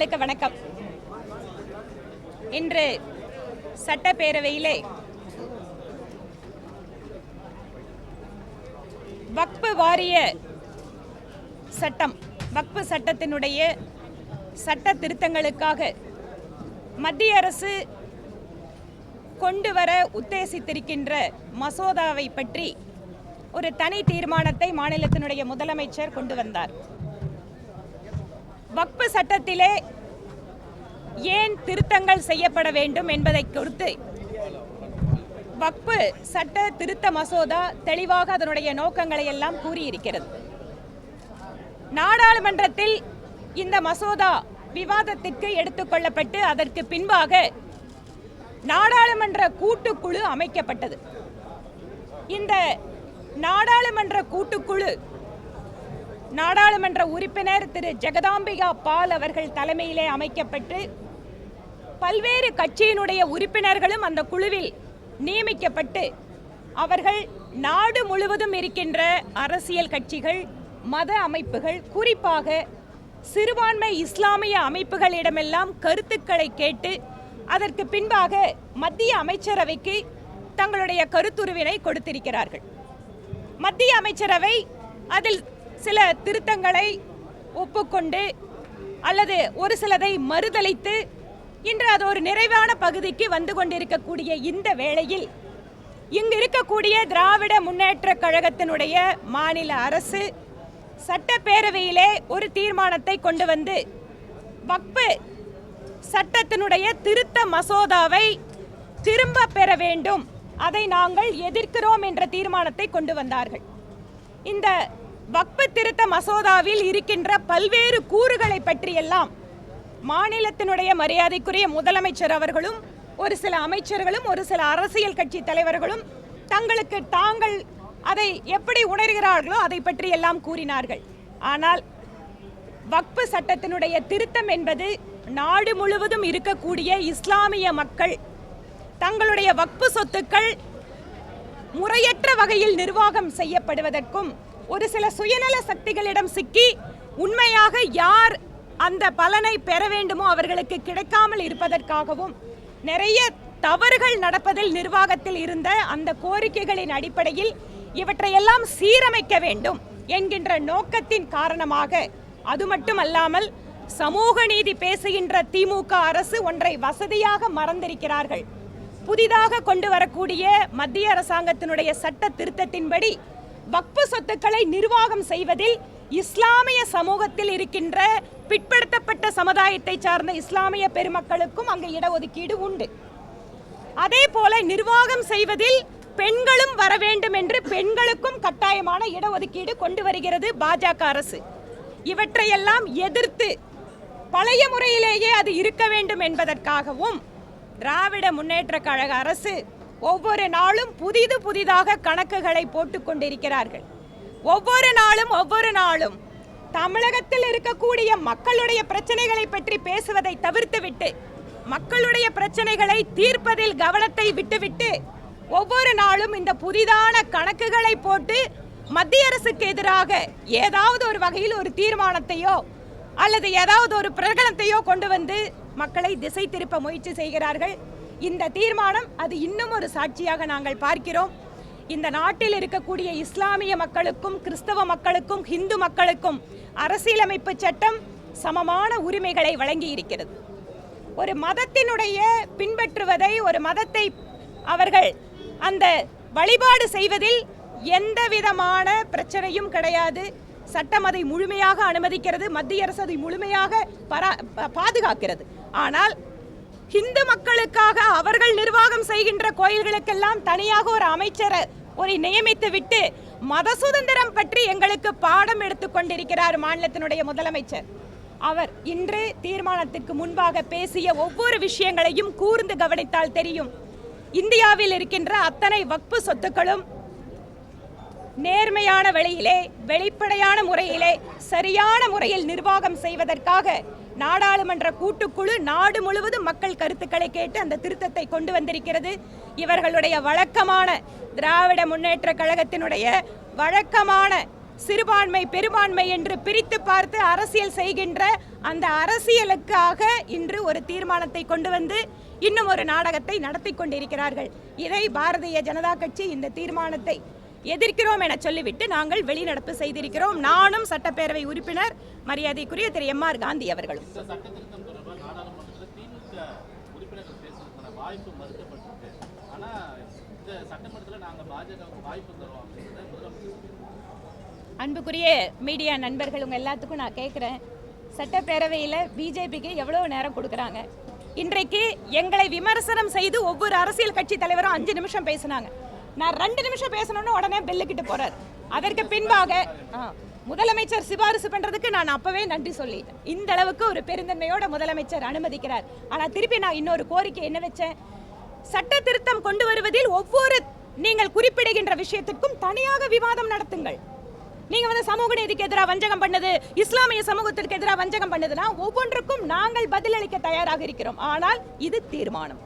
நெஞ்சங்களுக்கு வணக்கம். இன்று சட்டப்பேரவையிலே வக்பு வாரிய சட்டம் வக்பு சட்டத்தினுடைய சட்ட திருத்தங்களுக்காக மத்திய அரசு கொண்டு வர உத்தேசித்திருக்கின்ற மசோதாவை பற்றி ஒரு தனி தீர்மானத்தை மாநிலத்தினுடைய முதலமைச்சர் கொண்டு வந்தார். வக்பு சட்டத்திலே ஏன் திருத்தங்கள் செய்யப்பட வேண்டும் என்பதை குறித்து வக்பு சட்ட திருத்த மசோதா தெளிவாக அதனுடைய நோக்கங்களை எல்லாம் கூறியிருக்கிறது. நாடாளுமன்றத்தில் இந்த மசோதா விவாதத்திற்கு எடுத்துக்கொள்ளப்பட்டு அதற்கு பின்பாக நாடாளுமன்ற கூட்டுக்குழு அமைக்கப்பட்டது. இந்த நாடாளுமன்ற கூட்டுக்குழு நாடாளுமன்ற உறுப்பினர் திரு. ஜெகதாம்பிகா பால் அவர்கள் தலைமையிலே அமைக்கப்பட்டு பல்வேறு கட்சியினுடைய உறுப்பினர்களும் அந்த குழுவில் நியமிக்கப்பட்டு அவர்கள் நாடு முழுவதும் இருக்கின்ற அரசியல் கட்சிகள் மத அமைப்புகள் குறிப்பாக சிறுபான்மை இஸ்லாமிய அமைப்புகளிடமெல்லாம் கருத்துக்களை கேட்டு அதற்கு பின்பாக மத்திய அமைச்சரவைக்கு தங்களுடைய கருத்துருவினை கொடுத்திருக்கிறார்கள். மத்திய அமைச்சரவை அதில் சில திருத்தங்களை ஒப்புக்கொண்டு அல்லது ஒரு சிலதை மறுதளித்து இன்று அது ஒரு நிறைவான பகுதிக்கு வந்து கொண்டிருக்கக்கூடிய இந்த வேளையில் இங்கு இருக்கக்கூடிய திராவிட முன்னேற்ற கழகத்தினுடைய மாநில அரசு சட்டப்பேரவையிலே ஒரு தீர்மானத்தை கொண்டு வந்து வக்பு சட்டத்தினுடைய திருத்த மசோதாவை திரும்ப பெற வேண்டும். அதை நாங்கள் எதிர்க்கிறோம் என்ற தீர்மானத்தை கொண்டு வந்தார்கள். இந்த வக்பு திருத்த மசோதாவில் இருக்கின்ற பல்வேறு கூறுகளை பற்றியெல்லாம் மாநிலத்தினுடைய மரியாதைக்குரிய முதலமைச்சர் அவர்களும் ஒரு சில அமைச்சர்களும் ஒரு சில அரசியல் கட்சி தலைவர்களும் தங்களுக்கு தாங்கள் அதை எப்படி உணர்கிறார்களோ அதை பற்றி எல்லாம் கூறினார்கள். ஆனால் வக்பு சட்டத்தினுடைய திருத்தம் என்பது நாடு முழுவதும் இருக்கக்கூடிய இஸ்லாமிய மக்கள் தங்களுடைய வக்பு சொத்துக்கள் முறையற்ற வகையில் நிர்வாகம் செய்யப்படுவதற்கும் ஒரு சில சுயநல சக்திகளிடம் சிக்கி உண்மையாக யார் அந்த பலனை பெற வேண்டுமோ அவர்களுக்கு கிடைக்காமல் இருப்பதற்காகவும் நிறைய தவறுகள் நடப்பதில் நிர்வாகத்தில் இருந்த அந்த கோரிக்கைகளின் அடிப்படையில் இவற்றையெல்லாம் சீரமைக்க வேண்டும் என்கின்ற நோக்கத்தின் காரணமாக அது மட்டுமல்லாமல் சமூக நீதி பேசுகின்ற திமுக அரசு ஒன்றை வசதியாக மறந்திருக்கிறார்கள். புதிதாக கொண்டு வரக்கூடிய மத்திய அரசாங்கத்தினுடைய சட்ட திருத்தத்தின்படி வக்பு சொத்துக்களை நிர்வாகம் செய்வதில் இஸ்லாமிய சமூகத்தில் இருக்கின்ற பிற்படுத்தப்பட்ட சமுதாயத்தை சார்ந்த இஸ்லாமிய பெருமக்களுக்கும் அங்கு இடஒதுக்கீடு உண்டு. அதே போல நிர்வாகம் செய்வதில் பெண்களும் வர வேண்டும் என்று பெண்களுக்கும் கட்டாயமான இடஒதுக்கீடு கொண்டு வருகிறது பாஜக அரசு. இவற்றையெல்லாம் எதிர்த்து பழைய முறையிலேயே அது இருக்க வேண்டும் என்பதற்காகவும் திராவிட முன்னேற்ற கழக அரசு ஒவ்வொரு நாளும் புதிது புதிதாக கணக்குகளை போட்டுக்கொண்டிருக்கிறார்கள் ஒவ்வொரு நாளும் ஒவ்வொரு நாளும் தமிழகத்தில் இருக்கக்கூடிய மக்களுடைய பிரச்சனைகளை பற்றி பேசுவதை தவிர்த்துவிட்டு மக்களுடைய பிரச்சனைகளை தீர்ப்பதில் கவனத்தை விட்டுவிட்டு ஒவ்வொரு நாளும் இந்த புதிதான கணக்குகளை போட்டு மத்திய அரசுக்கு எதிராக ஏதாவது ஒரு வகையில் ஒரு தீர்மானத்தையோ அல்லது ஏதாவது ஒரு பிரகடனத்தையோ கொண்டு வந்து மக்களை திசை திருப்ப முயற்சி செய்கிறார்கள். இந்த தீர்மானம் அது இன்னும் ஒரு சாட்சியாக நாங்கள் பார்க்கிறோம். இந்த நாட்டில் இருக்கக்கூடிய இஸ்லாமிய மக்களுக்கும் கிறிஸ்தவ மக்களுக்கும் ஹிந்து மக்களுக்கும் அரசியலமைப்பு சட்டம் சமமான உரிமைகளை வழங்கி இருக்கிறது ஒரு மதத்தினுடைய பின்பற்றுவதை ஒரு மதத்தை அவர்கள் அந்த வழிபாடு செய்வதில் எந்த விதமான பிரச்சனையும் கிடையாது. சட்டம் அதை முழுமையாக அனுமதிக்கிறது. மத்திய அரசு அதை முழுமையாக பரா ப- பாதுகாக்கிறது. ஆனால் இந்து மக்களுக்காக அவர்கள் நிர்வாகம் செய்கின்ற கோயில்களுக்கெல்லாம் தனியாக ஒரு அமைச்சரை ஒரு நியமித்து விட்டு மத சுதந்திரம் பற்றி எங்களுக்கு பாடம் எடுத்துக் கொண்டிருக்கிறார் மாநிலத்தினுடைய முதலமைச்சர். அவர் இன்று தீர்மானத்துக்கு முன்பாக பேசிய ஒவ்வொரு விஷயங்களையும் கூர்ந்து கவனித்தால் தெரியும். இந்தியாவில் இருக்கின்ற அத்தனை வக்பு சொத்துக்களும் நேர்மையான வழியிலே வெளிப்படையான முறையிலே சரியான முறையில் நிர்வாகம் செய்வதற்காக நாடாளுமன்ற கூட்டுக்குழு நாடு முழுவதும் மக்கள் கருத்துக்களை கேட்டு அந்த திருத்தத்தை கொண்டு வந்திருக்கிறது. இவர்களுடைய வழக்கமான திராவிட முன்னேற்ற கழகத்தினுடைய வழக்கமான சிறுபான்மை பெரும்பான்மை என்று பிரித்து பார்த்து அரசியல் செய்கின்ற அந்த அரசியலுக்காக இன்று ஒரு தீர்மானத்தை கொண்டு வந்து இன்னும் ஒரு நாடகத்தை நடத்தி கொண்டிருக்கிறார்கள். இதை பாரதிய ஜனதா கட்சி இந்த தீர்மானத்தை எதிர்க்கிறோம் என சொல்லிவிட்டு நாங்கள் வெளிநடப்பு செய்திருக்கிறோம். நானும் சட்டப்பேரவை உறுப்பினர் மரியாதைக்குரிய திரு எம் ஆர் காந்தி அவர்களும். அன்புக்குரிய மீடியா நண்பர்கள் உங்க எல்லாத்துக்கும் நான் கேட்குறேன் சட்டப்பேரவையில் பிஜேபிக்கு எவ்வளோ நேரம் கொடுக்குறாங்க? இன்றைக்கு எங்களை விமர்சனம் செய்து ஒவ்வொரு அரசியல் கட்சி தலைவரும் அஞ்சு நிமிஷம் பேசினாங்க. நான் ரெண்டு நிமிஷம் பேசணும்னு உடனே பெல்லுக்கிட்டு போறார். அதற்கு பின்பாக முதலமைச்சர் சிபாரிசு பண்ணுறதுக்கு நான் அப்பவே நன்றி சொல்லிட்டேன். இந்த அளவுக்கு ஒரு பெருந்தன்மையோட முதலமைச்சர் அனுமதிக்கிறார். ஆனால் திருப்பி நான் இன்னொரு கோரிக்கை என்ன வச்சேன்? சட்ட திருத்தம் கொண்டு வருவதில் ஒவ்வொரு நீங்கள் குறிப்பிடுகின்ற விஷயத்திற்கும் தனியாக விவாதம் நடத்துங்கள். நீங்கள் வந்து சமூக நீதிக்கு எதிராக வஞ்சகம் பண்ணது இஸ்லாமிய சமூகத்திற்கு எதிராக வஞ்சகம் பண்ணதுன்னா ஒவ்வொன்றுக்கும் நாங்கள் பதிலளிக்க தயாராக இருக்கிறோம். ஆனால் இது தீர்மானம்.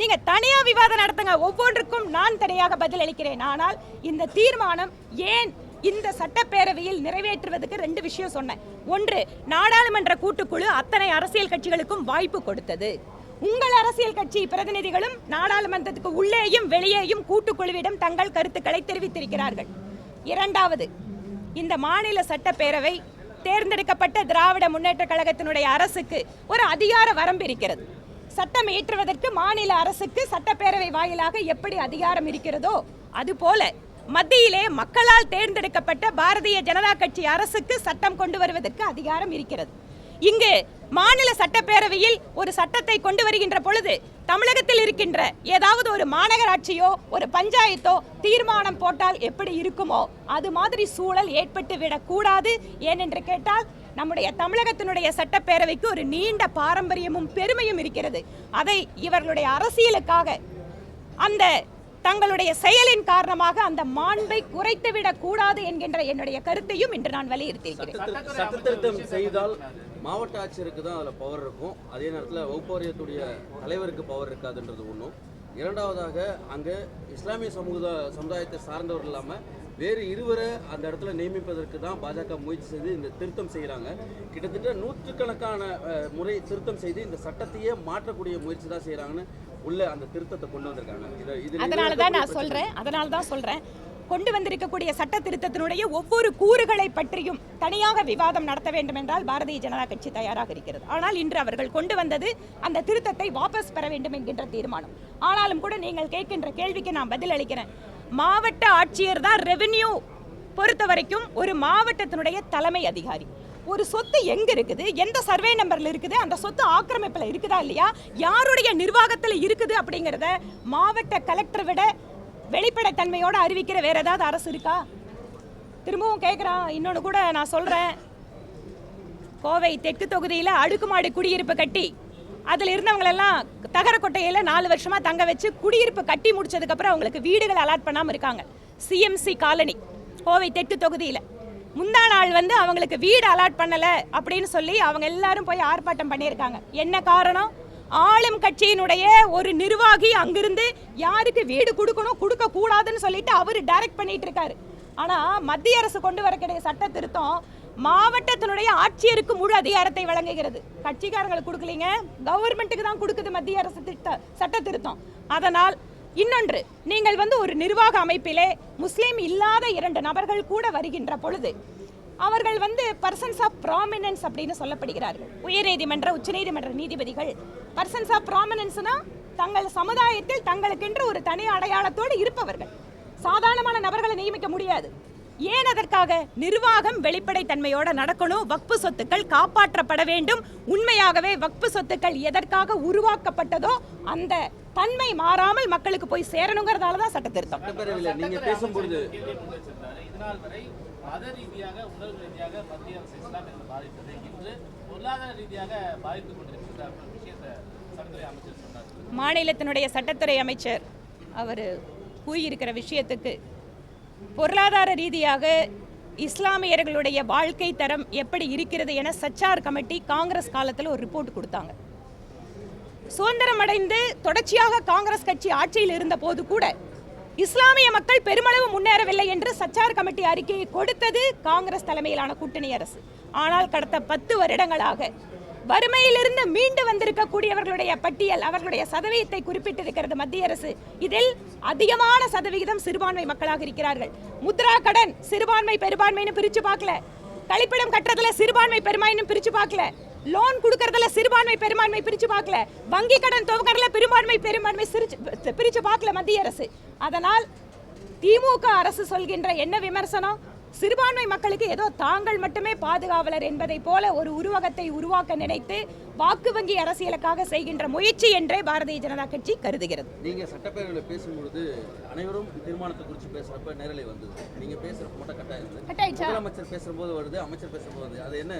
நீங்க தனியா விவாதம் நடத்துங்க ஒவ்வொன்றுக்கும் நான் தனியாக பதிலளிக்கிறேன். ஆனால் இந்த தீர்மானம் ஏன் இந்த சட்டப்பேரவையில் நிறைவேற்றுவதற்கு ரெண்டு விஷயம் சொன்னேன். ஒன்று நாடாளுமன்ற கூட்டுக்குழு அத்தனை அரசியல் கட்சிகளுக்கும் வாய்ப்பு கொடுத்தது. உங்கள் அரசியல் கட்சி பிரதிநிதிகளும் நாடாளுமன்றத்துக்கு உள்ளேயும் வெளியேயும் கூட்டுக்குழுவிடம் தங்கள் கருத்துக்களை தெரிவித்திருக்கிறார்கள். இரண்டாவது இந்த மாநில சட்டப்பேரவை தேர்ந்தெடுக்கப்பட்ட திராவிட முன்னேற்ற கழகத்தினுடைய அரசுக்கு ஒரு அதிகார வரம்பு இருக்கிறது. சட்டம் இயற்றுவதற்கு மாநில அரசுக்கு சட்டப்பேரவை வாயிலாக எப்படி அதிகாரம் இருக்கிறதோ அதுபோல மத்தியிலே மக்களால் தேர்ந்தெடுக்கப்பட்ட பாரதிய ஜனதா கட்சி அரசுக்கு சட்டம் கொண்டு வருவதற்கு அதிகாரம் இருக்கிறது. இங்கு மாநில சட்டப்பேரவையில் ஒரு சட்டத்தை கொண்டு வருகின்ற பொழுது தமிழகத்தில் இருக்கின்ற ஏதாவது ஒரு மாநகராட்சியோ ஒரு பஞ்சாயத்தோ தீர்மானம் போட்டால் எப்படி இருக்குமோ அது மாதிரி சூழல் ஏற்பட்டு விடக்கூடாது. ஏனென்று கேட்டால் நம்முடைய தமிழகத்தினுடைய சட்டப்பேரவைக்கு ஒரு நீண்ட பாரம்பரியமும் பெருமையும் இருக்கிறது. அதை இவர்களுடைய அரசியலுக்காக அந்த தங்களுடைய செயலின் காரணமாக அந்த மாண்பை குறைத்துவிடக் கூடாது என்கின்ற என்னுடைய கருத்தையும் இன்று நான் வலியுறுத்தியிருக்கிறேன். சட்டத்திருத்தம் செய்தால் மாவட்ட ஆட்சியருக்கு தான் அதில் பவர் இருக்கும். அதே நேரத்தில் வகுப்பறியத்துடைய தலைவருக்கு பவர் இருக்காதுன்றது ஒன்றும் இரண்டாவதாக அங்கே இஸ்லாமிய சமூக சமுதாயத்தை சார்ந்தவர் இல்லாமல் வேறு இருவரை அந்த இடத்துல நியமிப்பதற்கு தான் பாஜக முயற்சி செய்து இந்த திருத்தம் செய்கிறாங்க கிட்டத்தட்ட நூற்றுக்கணக்கான முறை திருத்தம் செய்து இந்த சட்டத்தையே மாற்றக்கூடிய முயற்சி தான் செய்கிறாங்கன்னு உள்ள அந்த திருத்தத்தை கொண்டு வந்திருக்காங்க. அதனால தான் நான் சொல்றேன். அதனால தான் சொல்றேன். கொண்டு வந்திருக்கக்கூடிய சட்ட திருத்தத்தினுடைய ஒவ்வொரு கூறுகளை பற்றியும் தனியாக விவாதம் நடத்த வேண்டும் என்றால் பாரதிய ஜனதா கட்சி தயாராக இருக்கிறது. ஆனால் இன்று அவர்கள் கொண்டு வந்தது அந்த திருத்தத்தை வாபஸ் பெற வேண்டும் என்கின்ற தீர்மானம். ஆனாலும் கூட நீங்கள் கேட்கின்ற கேள்விக்கு நான் பதில் அளிக்கிறேன். மாவட்ட ஆட்சியர் தான் ரெவென்யூ பொறுத்த வரைக்கும் ஒரு மாவட்டத்தினுடைய தலைமை அதிகாரி. ஒரு சொத்து எங்க இருக்குது? எந்த சர்வே நம்பர்ல இருக்குது? அந்த சொத்து ஆக்கிரமிப்புல இருக்குதா இல்லையா? யாருடைய நிர்வாகத்துல இருக்குது அப்படிங்கறத மாவட்ட கலெக்டர் விட வெளிப்படைத்தன்மையோட அறிவிக்கிற வேற ஏதாவது அரசு இருக்கா? திரும்பவும் கேட்குறான் இன்னொன்று கூட நான் சொல்கிறேன் கோவை தெற்கு தொகுதியில் அடுக்குமாடி குடியிருப்பு கட்டி அதில் இருந்தவங்களெல்லாம் தகரக்கொட்டையில் நாலு வருஷமாக தங்க வச்சு குடியிருப்பு கட்டி முடிச்சதுக்கப்புறம் அவங்களுக்கு வீடுகள் அலாட் பண்ணாமல் இருக்காங்க. சிஎம்சி காலனி கோவை தெற்கு தொகுதியில். முந்தா நாள் வந்து அவங்களுக்கு வீடு அலாட் பண்ணலை அப்படின்னு சொல்லி அவங்க எல்லாரும் போய் ஆர்ப்பாட்டம் பண்ணியிருக்காங்க. என்ன காரணம்? ஆளும் கட்சியினுடைய ஒரு நிர்வாகி அங்கிருந்து யாருக்கு வீடு கொடுக்கணும் கொடுக்க கூடாதுன்னு சொல்லிட்டு அவர் டைரக்ட் பண்ணிட்டு இருக்காரு. ஆனா மத்திய அரசு கொண்டு வரக்கூடிய சட்ட திருத்தம் மாவட்டத்தினுடைய ஆட்சியருக்கு முழு அதிகாரத்தை வழங்குகிறது. கட்சிக்காரங்களுக்கு கொடுக்கலீங்க கவர்மெண்ட்டுக்கு தான் கொடுக்குது மத்திய அரசு திட்ட சட்ட திருத்தம். அதனால் இன்னொன்று நீங்கள் வந்து ஒரு நிர்வாக அமைப்பிலே முஸ்லீம் இல்லாத இரண்டு நபர்கள் கூட வருகின்ற பொழுது அவர்கள் வந்து பர்சன்ஸ் ஆஃப் ப்ராமினன்ஸ் அப்படின்னு சொல்லப்படுகிறார்கள். உயர்நீதிமன்ற உச்சநீதிமன்ற நீதிபதிகள் பர்சன்ஸ் ஆஃப் ப்ராமினன்ஸ்னா தங்கள் சமுதாயத்தில் தங்களுக்கென்று ஒரு தனி அடையாளத்தோடு இருப்பவர்கள். சாதாரணமான நபர்களை நியமிக்க முடியாது. ஏன் அதற்காக? நிர்வாகம் வெளிப்படைத்தன்மையோடு நடக்கணும் வக்பு சொத்துக்கள் காப்பாற்றப்பட வேண்டும். உண்மையாகவே வக்பு சொத்துக்கள் எதற்காக உருவாக்கப்பட்டதோ அந்த தன்மை மாறாமல் மக்களுக்கு போய் சேரணுங்கிறதால தான் சட்ட திருத்தம் சட்டப்பேரவையில் நீங்கள் பேசும்பொழுது கேள்வி முன் வச்சிருந்தாரு. இதனால் வரை மத ரீதியாக உணர்வு ரீதியாக மத்திய அரசு இஸ்லாமியர்கள் பாதித்தது இன்று பொருளாதார ரீதியாக பாதித்துக் கொண்டிருக்கிறது அப்படின்ற விஷயத்தை சட்டத்துறை அமைச்சர் சொன்னார். மாநிலத்தினுடைய சட்டத்துறை அமைச்சர் அவர் கூறியிருக்கிற விஷயத்துக்கு பொருளாதார ரீதியாக இஸ்லாமியர்களுடைய வாழ்க்கை தரம் எப்படி இருக்கிறது என சச்சார் கமிட்டி காங்கிரஸ் காலத்தில் ஒரு ரிப்போர்ட் கொடுத்தாங்க. சுதந்திரம் அடைந்து தொடர்ச்சியாக காங்கிரஸ் கட்சி ஆட்சியில் இருந்த போது கூட இஸ்லாமிய மக்கள் பெருமளவு முன்னேறவில்லை என்று சச்சார் கமிட்டி அறிக்கையை கொடுத்தது காங்கிரஸ் தலைமையிலான கூட்டணி அரசு. ஆனால் கடந்த பத்து வருடங்களாக வறுமையிலிருந்து மீண்டு வந்திருக்கக்கூடியவர்களுடைய பட்டியல் அவர்களுடைய சதவீதத்தை குறிப்பிட்டிருக்கிறது மத்திய அரசு. இதில் அதிகமான சதவிகிதம் சிறுபான்மை மக்களாக இருக்கிறார்கள். முத்ரா கடன் சிறுபான்மை பெரும்பான்மைன்னு பிரிச்சு பார்க்கல. கழிப்பிடம் கட்டுறதுல சிறுபான்மை பெருமாயின்னு பிரிச்சு பார்க்கல. லோன் கொடுக்கறதுல சிறுபான்மை பெரும்பான்மை பிரிச்சு பார்க்கல. வங்கி கடன் துவக்கறதுல பெரும்பான்மை பெரும்பான்மை சிரிச்சு பிரிச்சு பார்க்கல மத்திய அரசு. அதனால் திமுக அரசு சொல்கின்ற என்ன விமர்சனம்? சிறுபான்மை மக்களுக்கு ஏதோ தாங்கள் மட்டுமே பாதுகாவலர் என்பதை போல ஒரு உருவகத்தை உருவாக்க நினைத்து வாக்கு வங்கி அரசியலுக்காக செய்கின்ற முயற்சி என்றே பாரதிய ஜனதா கட்சி கருதுகிறது. நீங்க சட்டப்பேரவையில் பேசும்பொழுது அனைவரும் தீர்மானத்தை குறித்து பேசுறப்ப நேரலை வந்தது. நீங்க பேசுறப்ப மட்டும்? முதலமைச்சர் பேசும்போது வருது அமைச்சர் பேசும்போது அது என்ன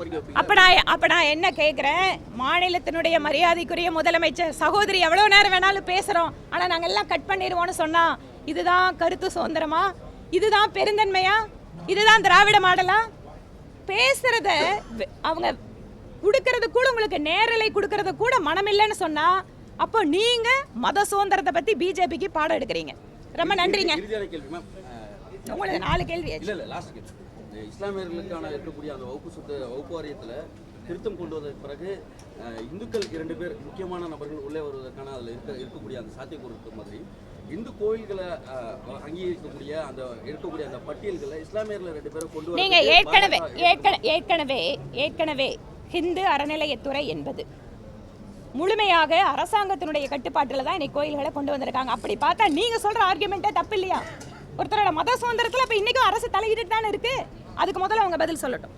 வைப்பீங்க அப்ப நான் அப்ப நான் என்ன கேட்குறேன் மாநிலத்தினுடைய மரியாதைக்குரிய முதலமைச்சர் சகோதரி எவ்வளோ நேரம் வேணாலும் பேசுகிறோம் ஆனால் நாங்கள் எல்லாம் கட் பண்ணிடுவோம்னு சொன்னா இதுதான் கருத்து சுதந்திரமா? இதுதான் பெருந்தன்மையா? இதுதான் திராவிட மாடலா? பேசுறத அவங்க கொடுக்கறது கூட உங்களுக்கு நேரலை கொடுக்கறது கூட மனமில்லைன்னு சொன்னா அப்போ நீங்க மத சுதந்திரத்தை பத்தி பிஜேபிக்கு பாடம் எடுக்கிறீங்க. ரொம்ப நன்றிங்க. உங்களுக்கு நாலு கேள்வி இஸ்லாமியர்களுக்கான இருக்கக்கூடிய அந்த வகுப்பு சுத்த வகுப்பு வாரியத்துல திருத்தம் கொண்டு வந்ததுக்கு பிறகு இந்துக்கள் இரண்டு பேர் முக்கியமான நபர்கள் உள்ளே வருவதற்கான அதில் இருக்க இருக்கக்கூடிய அந்த சாத்தியக்கூறு மாதிரி இந்து கோயில்களை அங்கீகரிக்கக்கூடிய அந்த இருக்கக்கூடிய அந்த பட்டியல்களை இஸ்லாமியர்கள் ரெண்டு பேரும் கொண்டு நீங்க ஏற்கனவே ஏற்கனவே ஏற்கனவே ஹிந்து அறநிலையத்துறை என்பது. முழுமையாக அரசாங்கத்தினுடைய கட்டுப்பாட்டில் தான் இன்னைக்கு கோயில்களை கொண்டு வந்திருக்காங்க. அப்படி பார்த்தா நீங்க சொல்ற ஆர்குமெண்ட்டே தப்பு இல்லையா ஒருத்தரோட மத சுதந்திரத்தில் இப்போ இன்னைக்கும் அரசு தலையிட்டு தானே இருக்கு? அதுக்கு முதல்ல அவங்க பதில் சொல்லட்டும்.